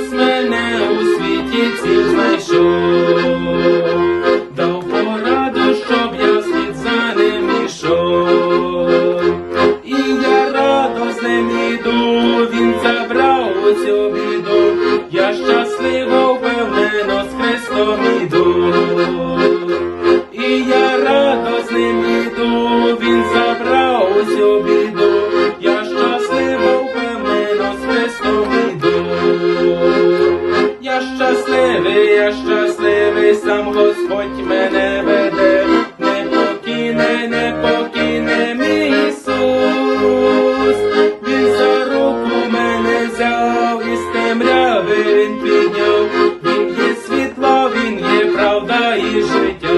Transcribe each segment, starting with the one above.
Христос мене у світі ці знайшов, дав пораду, щоб я слід за ним ішов. І я радо з ним іду, він забрав оцю біду, я щасливо впевнений. сам Господь мене веде, не покине, не покине мій Ісус, Він за руку мене взяв, і з темряви він підняв, Він є світла, він є правда і життя.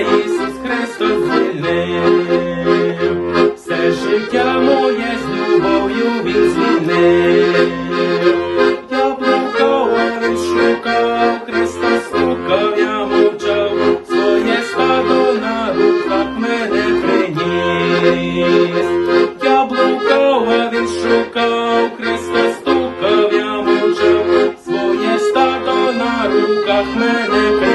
Ісус Христос звільнив, все життя моє з любов'ю Він звільнив. Я блукав, шукав, Христа слухав, я мовчав, своє стадо на руках мене приніс. Я блукав, він шукав, Христа стукав, я мовчав, своє стадо на руках мене приніс.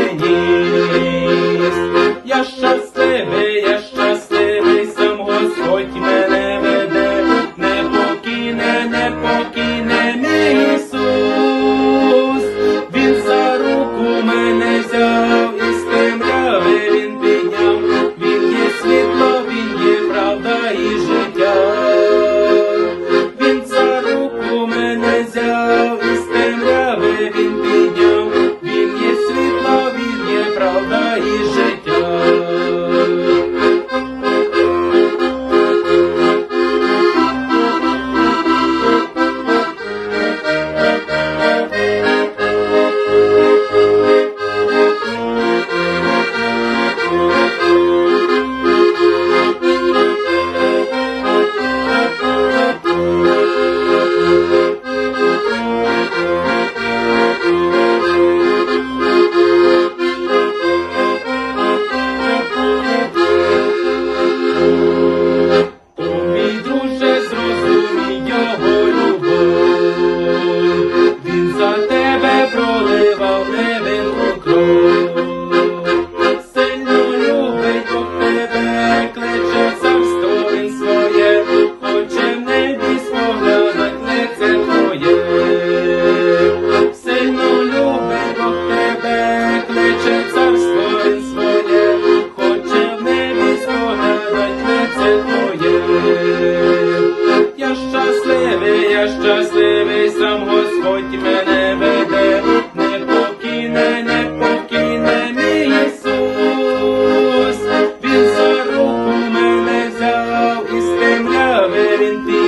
arrepentir.